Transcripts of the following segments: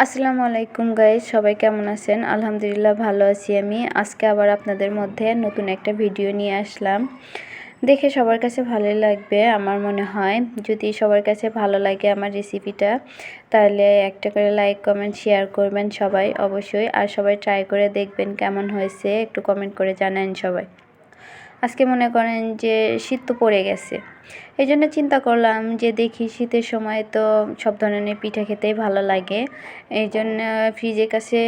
আসসালামু আলাইকুম গাইজ সবাই কেমন আছেন? আলহামদুলিল্লাহ ভালো আছি আমি। আজকে আবার আপনাদের মধ্যে নতুন একটা ভিডিও নিয়ে আসলাম। দেখে সবার কাছে ভালোই লাগবে, আমার মনে হয়। যদি সবার কাছে ভালো লাগে আমার রেসিপিটা তাহলে একটা করে লাইক কমেন্ট শেয়ার করবেন সবাই, অবশ্যই। আর সবাই ট্রাই করে দেখবেন কেমন হয়েছে, একটু কমেন্ট করে জানান সবাই। আজকে মনে করেন যে শীত তো পড়ে গেছে। এই জন্য চিন্তা করলাম যে দেখি শীতের সময় তো সব ধরনের পিঠা খেতেই ভালো লাগে। এই জন্য ফ্রিজের কাছে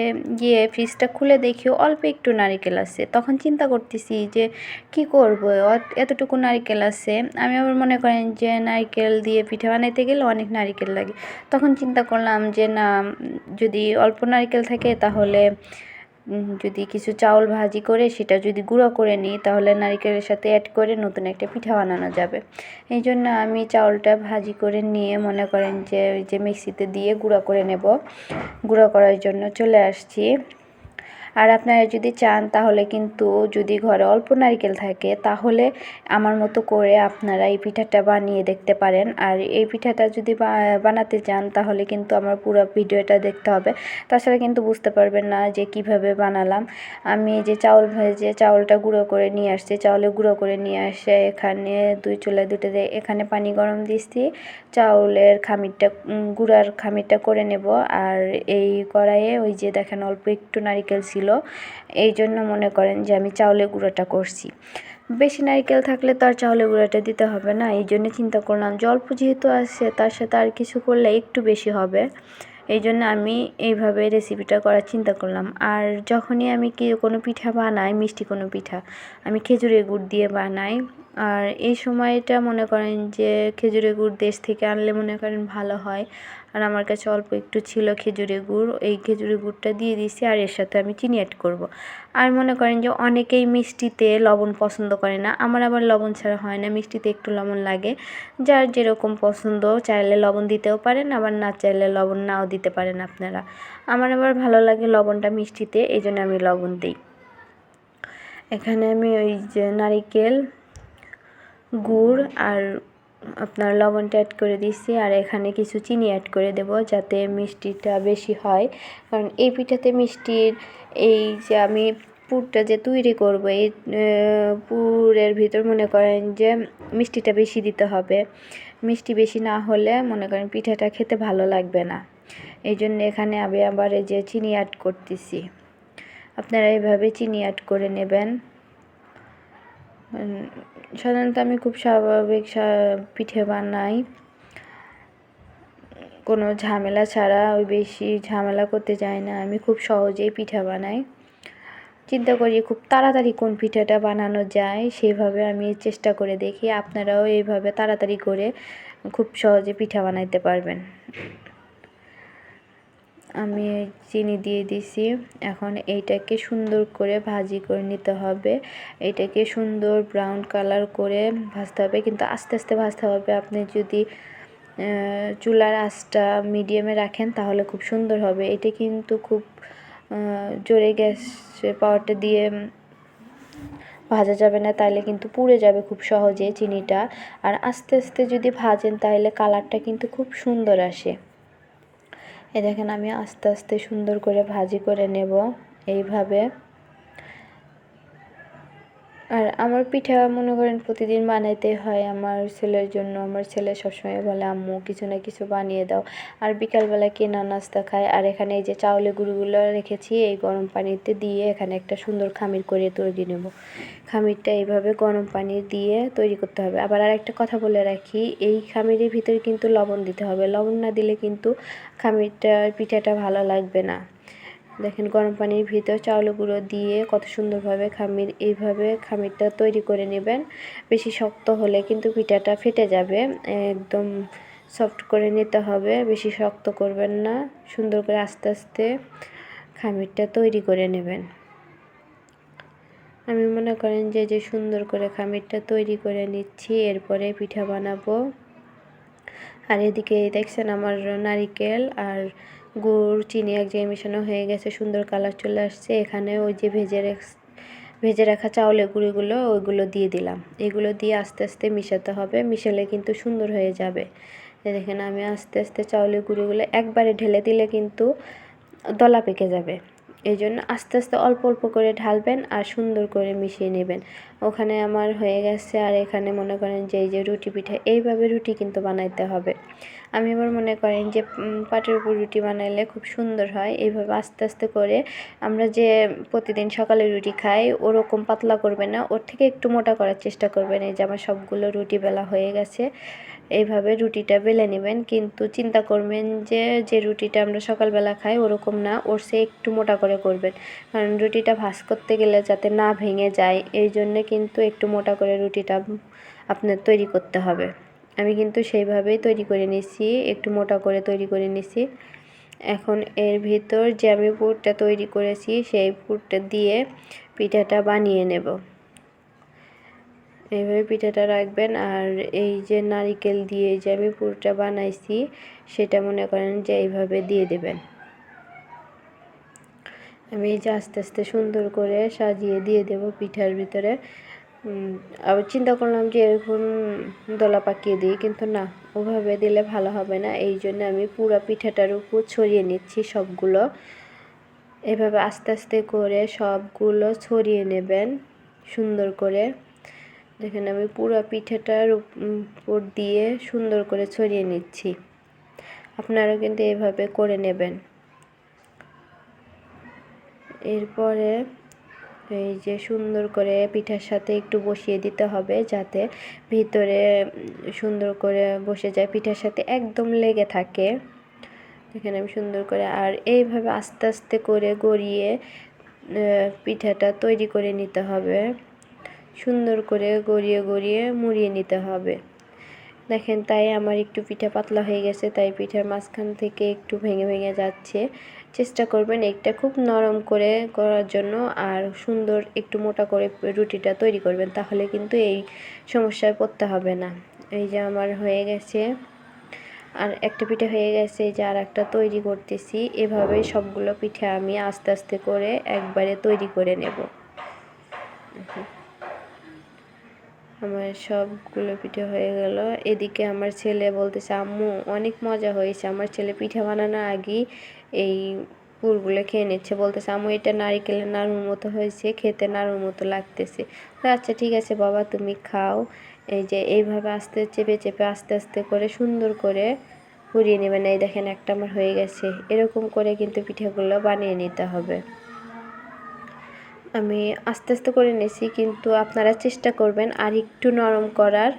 গিয়ে ফ্রিজটা খুলে দেখি অল্প একটু নারিকেল আছে। তখন চিন্তা করতেছি যে কি করব? এতটুকু নারিকেল আছে। আমি আবার মনে করেন যে নারিকেল দিয়ে পিঠা বানাইতে গেলে অনেক নারিকেল লাগে। তখন চিন্তা করলাম যে না, যদি অল্প নারিকেল থাকে তাহলে যদি কিছু চাউল ভাজি করে সেটা যদি গুঁড়ো করে নিই, তাহলে নারিকেলের সাথে অ্যাড করে নতুন একটা পিঠা বানানো যাবে। এই জন্য আমি চাউলটা ভাজি করে নিয়ে মনে করেন যে ওই যে মিক্সিতে দিয়ে গুঁড়ো করে নেব। গুঁড়ো করার জন্য চলে আসছি। আর আপনারা যদি চান তাহলে কিন্তু যদি ঘরে অল্প নারকেল থাকে, তাহলে আমার মতো করে আপনারা এই পিঠাটা বানিয়ে দেখতে পারেন। আর এই পিঠাটা যদি বানাতে চান তাহলে কিন্তু আমার পুরো ভিডিওটা দেখতে হবে। তাছাড়া কিন্তু বুঝতে পারবেন না যে কীভাবে বানালাম। আমি যে চাউল ভেজে চাউলটা গুঁড়ো করে নিয়ে আসছি, চাউলে গুঁড়ো করে নিয়ে আসে এখানে দুই চুলা দুটোতে এখানে পানি গরম দিচ্ছি। চাউলের খামিরটা গুঁড়ার খামিরটা করে নেব। আর এই কড়াইয়ে ওই যে দেখেন অল্প একটু নারিকেল ছিল। ছিল এই জন্য মনে করেন যে আমি চাউলের গুঁড়োটা করছি। বেশি নারিকেল থাকলে তো আর চাউলের গুঁড়োটা দিতে হবে না, এই জন্য চিন্তা করলাম জল্প যেহেতু আছে তার সাথে আর কিছু করলে একটু বেশি হবে। এই জন্য আমি এইভাবে রেসিপিটা করার চিন্তা করলাম। আর যখনই আমি কি কোনো পিঠা বানাই, মিষ্টি কোনো পিঠা, আমি খেজুরের গুড় দিয়ে বানাই। আর এই সময়টা মনে করেন যে খেজুরের গুড় দেশ থেকে আনলে মনে করেন ভালো হয়। আর আমার কাছে অল্প একটু ছিল খেজুরের গুড়, এই খেজুরের গুড়টা দিয়ে দিয়েছি আর এর সাথে আমি চিনি অ্যাড করব। আর মনে করেন যে অনেকেই মিষ্টিতে লবণ পছন্দ করে না, আমার আবার লবণ ছাড়া হয় না, মিষ্টিতে একটু লবণ লাগে। যার যেরকম পছন্দ, চাইলে লবণ দিতেও পারেন, আবার না চাইলে লবণ নাও দিতে পারেন আপনারা। আমার আবার ভালো লাগে লবণটা মিষ্টিতে, এই জন্য আমি লবণ দিই। এখানে আমি ওই যে নারিকেল গুড় আর আপনার লবণটা অ্যাড করে দিচ্ছি আর এখানে কিছু চিনি অ্যাড করে দেব যাতে মিষ্টিটা বেশি হয়। কারণ এই পিঠাতে মিষ্টির এই যে আমি পুরটা যে তৈরি করব, এই পুরের ভিতর মনে করেন যে মিষ্টিটা বেশি দিতে হবে। মিষ্টি বেশি না হলে মনে করেন পিঠাটা খেতে ভালো লাগবে না। এই জন্য এখানে আমি আবার এই যে চিনি অ্যাড করতেছি। আপনারা এইভাবে চিনি অ্যাড করে নেবেন। সাধারণত আমি খুব স্বাভাবিক পিঠে বানাই। কোনো ঝামেলা ছাড়া, ওই বেশি ঝামেলা করতে চাই না। আমি খুব সহজেই পিঠা বানাই। চিন্তা করি খুব তাড়াতাড়ি কোন পিঠাটা বানানো যায় সেইভাবে আমি চেষ্টা করে দেখি। আপনারাও এইভাবে তাড়াতাড়ি করে খুব সহজে পিঠা বানাইতে পারবেন। আমি চিনি দিয়ে দিছি। এখন এইটাকে সুন্দর করে ভাজি করে নিতে হবে। এটাকে সুন্দর ব্রাউন কালার করে ভাজতে হবে। কিন্তু আস্তে আস্তে ভাজতে হবে। আপনি যদি চুলার আঁচটা মিডিয়ামে রাখেন তাহলে খুব সুন্দর হবে। এটা কিন্তু খুব জোরে গ্যাসের পাওয়ারটা দিয়ে ভাজা যাবে না তাহলে কিন্তু পুড়ে যাবে খুব সহজে চিনিটা। আর আস্তে আস্তে যদি ভাজেন তাহলে কালারটা কিন্তু খুব সুন্দর আসে। এ দেখেন আমি আস্তে আস্তে সুন্দর করে ভাজি করে নেব এইভাবে। আর আমার পিঠা মনে করেন প্রতিদিন বানাইতে হয় আমার ছেলের জন্য। আমার ছেলে সবসময় বলে, আম্মু, কিছু না কিছু বানিয়ে দাও। আর বিকালবেলা কেনা নাস্তা খায়। আর এখানে এই যে চাউলে গুঁড়োগুলো রেখেছি, এই গরম পানিতে দিয়ে এখানে একটা সুন্দর খামির করে তৈরি নেব। খামিরটা এইভাবে গরম পানি দিয়ে তৈরি করতে হবে। আবার আর একটা কথা বলে রাখি, এই খামিরের ভিতরে কিন্তু লবণ দিতে হবে। লবণ না দিলে কিন্তু খামিরটা পিঠাটা ভালো লাগবে না। দেখেন, গরম পানির ভিতর চাউল গুঁড়ো দিয়ে কত সুন্দরভাবে খামির, এইভাবে খামিরটা তৈরি করে নেবেন। বেশি শক্ত হলে কিন্তু পিঠাটা ফেটে যাবে। একদম সফট করে নিতে হবে, বেশি শক্ত করবেন না। সুন্দর করে আস্তে আস্তে খামিরটা তৈরি করে নেবেন। আমি মনে করেন যে যে সুন্দর করে খামিরটা তৈরি করে নিচ্ছি, এরপরে পিঠা বানাবো। আর এদিকে দেখছেন আমার নারিকেল আর গুড়, চিনি এক জায়গায় মেশানো হয়ে গেছে, সুন্দর কালার চলে আসছে। এখানে ওই যে ভেজে ভেজে রাখা চাউলের গুঁড়িগুলো, ওইগুলো দিয়ে দিলাম। এগুলো দিয়ে আস্তে আস্তে মিশাতে হবে, মিশালে কিন্তু সুন্দর হয়ে যাবে। দেখেন, আমি আস্তে আস্তে চাউলের গুঁড়িগুলো একবারে ঢেলে দিলে কিন্তু দলা পেকে যাবে। এই জন্য আস্তে আস্তে অল্প অল্প করে ঢালবেন আর সুন্দর করে মিশিয়ে নেবেন। ওখানে আমার হয়ে গেছে আর এখানে মনে করেন যে এই যে রুটি পিঠা, এইভাবে রুটি কিন্তু বানাইতে হবে। আমি আবার মনে করেন যে পাটের উপর রুটি বানাইলে খুব সুন্দর হয়। এইভাবে আস্তে আস্তে করে আমরা যে প্রতিদিন সকালে রুটি খাই, ওরকম পাতলা করবে না। ওর থেকে একটু মোটা করার চেষ্টা করবেন। এই যে আমার সবগুলো রুটি বেলা হয়ে গেছে। এইভাবে রুটিটা বেলে নেবেন। কিন্তু চিন্তা করবেন যে যে রুটিটা আমরা সকালবেলা খাই ওরকম না, ওর সে একটু মোটা করে করবেন। কারণ রুটিটা ভাজ করতে গেলে যাতে না ভেঙে যায়, এই জন্যে কিন্তু একটু মোটা করে রুটিটা আপনার তৈরি করতে হবে। আমি কিন্তু সেইভাবেই তৈরি করে নিছি, একটু মোটা করে তৈরি করে নিছি। এখন এর ভিতর যে আমি পুরটা তৈরি করেছি, সেই পুরটা দিয়ে পিঠাটা বানিয়ে নেব। এইভাবে পিঠাটা রাখবেন আর এই যে নারিকেল দিয়ে যে আমি পুরটা বানাইছি, সেটা মনে করেন যে এইভাবে দিয়ে দেবেন। আমি এই যে আস্তে আস্তে সুন্দর করে সাজিয়ে দিয়ে দেব পিঠার ভিতরে। আবার চিন্তা করলাম যে এরকম দলা পাকিয়ে দিই, কিন্তু না, ওভাবে দিলে ভালো হবে না। এই জন্য আমি পুরো পিঠাটার উপর ছড়িয়ে নিচ্ছি সবগুলো। এভাবে আস্তে আস্তে করে সবগুলো ছড়িয়ে নেবেন সুন্দর করে। দেখেন আমি পুরো পিঠাটার উপর দিয়ে সুন্দর করে ছড়িয়ে নিচ্ছি। আপনারা কিন্তু এভাবে করে নেবেন। এরপরে এই যে সুন্দর করে পিঠার সাথে একটু বসিয়ে দিতে হবে যাতে ভিতরে সুন্দর করে বসে যায়, পিঠার সাথে একদম লেগে থাকে। এখানে আমি সুন্দর করে আর এইভাবে আস্তে আস্তে করে গড়িয়ে পিঠাটা তৈরি করে নিতে হবে। সুন্দর করে গড়িয়ে গড়িয়ে মুড়িয়ে নিতে হবে। দেখেন তাই আমার একটু পিঠা পাতলা হয়ে গেছে, তাই পিঠার মাঝখান থেকে একটু ভেঙে ভেঙে যাচ্ছে। চেষ্টা করবেন একটা খুব নরম করে করার জন্য আর সুন্দর একটু মোটা করে রুটিটা তৈরি করবেন, তাহলে কিন্তু এই সমস্যায় পড়তে হবে না। এই যে আমার হয়ে গেছে, আর একটা পিঠা হয়ে গেছে যে আর একটা তৈরি করতেছি, এভাবে সবগুলো পিঠা আমি আস্তে আস্তে করে একবারে তৈরি করে নেব। আমার সবগুলো পিঠে হয়ে গেল। এদিকে আমার ছেলে বলতেছে, আম্মু, অনেক মজা হয়েছে। আমার ছেলে পিঠা বানানোর আগেই এই পুরগুলো খেয়ে নিচ্ছে। বলতেছে, আম্মু, এটা নারিকেলের নাড়ুর মতো হয়েছে, খেতে নাড়ুর মতো লাগতেছে। আচ্ছা ঠিক আছে বাবা, তুমি খাও। এই যে এইভাবে আস্তে চেপে চেপে, আস্তে আস্তে করে সুন্দর করে পুড়িয়ে নেবেন। এই দেখেন, একটা আমার হয়ে গেছে। এরকম করে কিন্তু পিঠাগুলো বানিয়ে নিতে হবে। আমি আস্তে আস্তে করে নিয়েছি, কিন্তু আপনারা চেষ্টা করবেন আর একটু নরম করার।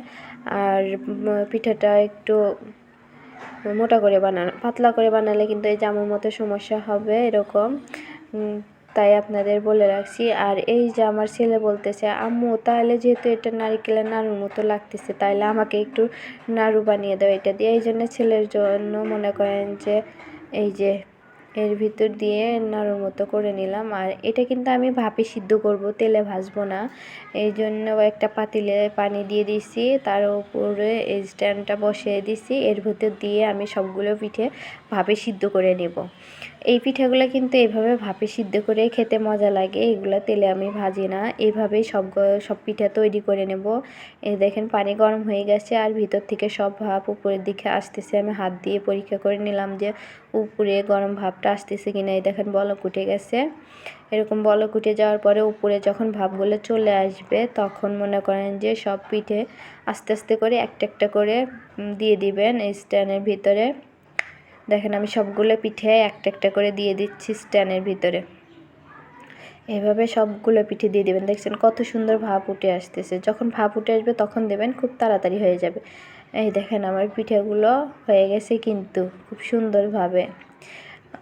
আর পিঠাটা একটু মোটা করে বানানো, পাতলা করে বানালে কিন্তু এই জামার মতো সমস্যা হবে এরকম। তাই আপনাদের বলে রাখছি। আর এই যে আমার ছেলে বলতেছে, আম্মু, তাহলে যেহেতু এটা নারিকেলের নাড়ুর মতো লাগতেছে তাইলে আমাকে একটু নাড়ু বানিয়ে দাও এটা দিয়ে। এই জন্য ছেলের জন্য মনে করেন যে, এই যে এর ভিতর দিয়ে নরম মতো করে নিলাম। আর এটা কিন্তু আমি ভাপে সিদ্ধ করব, তেলে ভাজবো না। এই জন্য একটা পাতিলে পানি দিয়ে দিছি, তার উপরে এই স্ট্যান্ডটা বসিয়ে দিছি। এর ভিতর দিয়ে আমি সবগুলো পিঠে ভাপে সিদ্ধ করে নেব। এই পিঠাগুলো কিন্তু এইভাবে ভাপে সিদ্ধ করে খেতে মজা লাগে। এগুলো তেলে আমি ভাজি না। এভাবেই সব সব পিঠা তৈরি করে নেব। এই দেখেন পানি গরম হয়ে গেছে আর ভিতর থেকে সব ভাপ উপরের দিকে আসতেছে। আমি হাত দিয়ে পরীক্ষা করে নিলাম যে উপরে গরম ভাপটা আসতেছে কিনা। এই দেখেন বলক উঠে গেছে। এরকম বলক উঠে যাওয়ার পরে উপরে যখন ভাপগুলো চলে আসবে, তখন মনে করেন যে সব পিঠে আস্তে আস্তে করে একটা একটা করে দিয়ে দিবেন এই স্ট্যান্ডের ভিতরে। দেখেন আমি সবগুলো পিঠে একটা একটা করে দিয়ে দিচ্ছি স্ট্যানের ভিতরে। এভাবে সবগুলো পিঠে দিয়ে দেবেন। দেখছেন কত সুন্দর ভাপ উঠে আসতেছে। যখন ভাপ উঠে আসবে তখন দেবেন, খুব তাড়াতাড়ি হয়ে যাবে। এই দেখেন আমার পিঠেগুলো হয়ে গেছে কিন্তু খুব সুন্দরভাবে।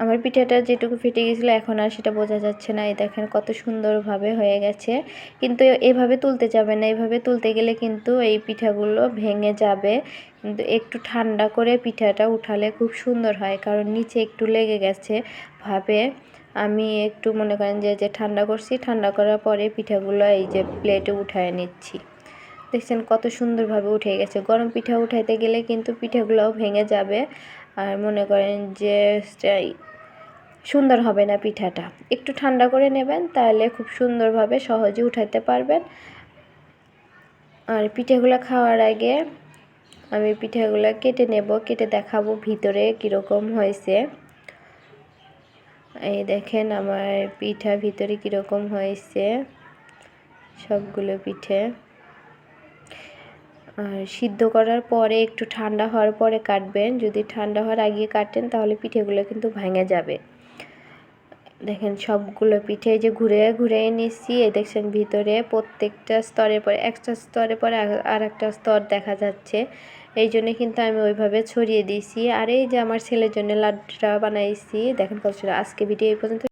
আমার পিঠাটা যেটুকু ফেটে গেছিল এখন আর সেটা বোঝা যাচ্ছে না। এই দেখেন কত সুন্দরভাবে হয়ে গেছে। কিন্তু এভাবে তুলতে যাবে না। এভাবে তুলতে গেলে কিন্তু এই পিঠাগুলো ভেঙে যাবে। কিন্তু একটু ঠান্ডা করে পিঠাটা উঠালে খুব সুন্দর হয়। কারণ নিচে একটু লেগে গেছে ভাবে আমি একটু মনে করেন যে যে ঠান্ডা করছি, ঠান্ডা করার পরে পিঠাগুলো এই যে প্লেটে উঠায় নিচ্ছি। দেখছেন কত সুন্দরভাবে উঠে গেছে। গরম পিঠা উঠাইতে গেলে কিন্তু পিঠাগুলোও ভেঙে যাবে। আর মনে করেন যে সুন্দর হবে না পিঠাটা। একটু ঠান্ডা করে নেবেন, তাহলে খুব সুন্দরভাবে সহজে উঠাতে পারবেন। আর পিঠেগুলো খাওয়ার আগে আমি পিঠাগুলো কেটে নেব, কেটে দেখাবো ভিতরে কীরকম হয়েছে। এই দেখেন আমার পিঠা ভিতরে কীরকম হয়েছে, সবগুলো পিঠে। আর সিদ্ধ করার পরে একটু ঠান্ডা হওয়ার পরে কাটবেন। যদি ঠান্ডা হওয়ার আগে কাটেন, তাহলে পিঠেগুলো কিন্তু ভেঙে যাবে। দেখেন সবগুলো পিঠে যে ঘুরে ঘুরে নিচ্ছি, এই দেখছেন ভিতরে প্রত্যেকটা স্তরের পরে, একটা স্তরের পরে আর একটা স্তর দেখা যাচ্ছে। এই জন্য কিন্তু আমি ওইভাবে ছড়িয়ে দিয়েছি। আর এই যে আমার ছেলের জন্য লাড্ডুটা বানাইছি, দেখেন কত আজকে ভিডিও এই পর্যন্ত